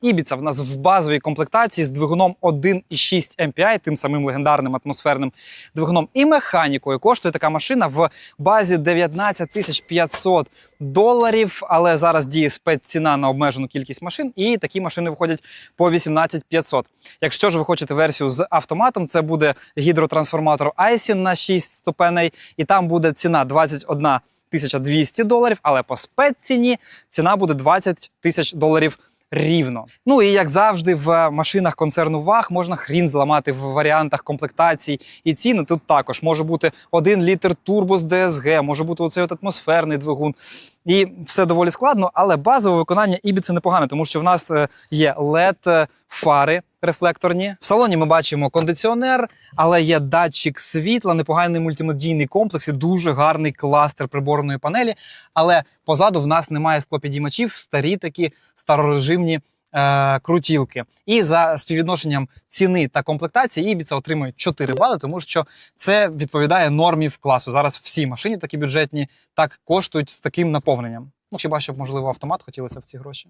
Ібіца в нас в базовій комплектації з двигуном 1,6 MPI, тим самим легендарним атмосферним двигуном і механікою. Коштує така машина в базі 19 тисяч 500 доларів. Але зараз діє спецціна на обмежену кількість машин, і такі машини виходять по 18 500. Якщо ж ви хочете версію з автоматом, це буде гідротрансформатор Aisin на 6 ступеней, і там буде ціна 21 1200 доларів, але по спецціні ціна буде 20 тисяч доларів рівно. Ну і як завжди, в машинах концерну ВАГ можна хрін зламати в варіантах комплектацій і ціни. Тут також може бути 1 літр турбо з ДСГ, може бути оцей от атмосферний двигун. І все доволі складно, але базове виконання Ібіці непогане, тому що в нас е, є led фари рефлекторні. В салоні ми бачимо кондиціонер, але є датчик світла, непоганий мультимедійний комплекс і дуже гарний кластер приборної панелі. Але позаду в нас немає склопідіймачів, старі такі старорежимні е, крутілки. І за співвідношенням ціни та комплектації Ібіца отримує 4 бали, тому що це відповідає нормів класу. Зараз всі машини такі бюджетні так коштують з таким наповненням. Ну хіба щоб можливо автомат хотілося в ці гроші.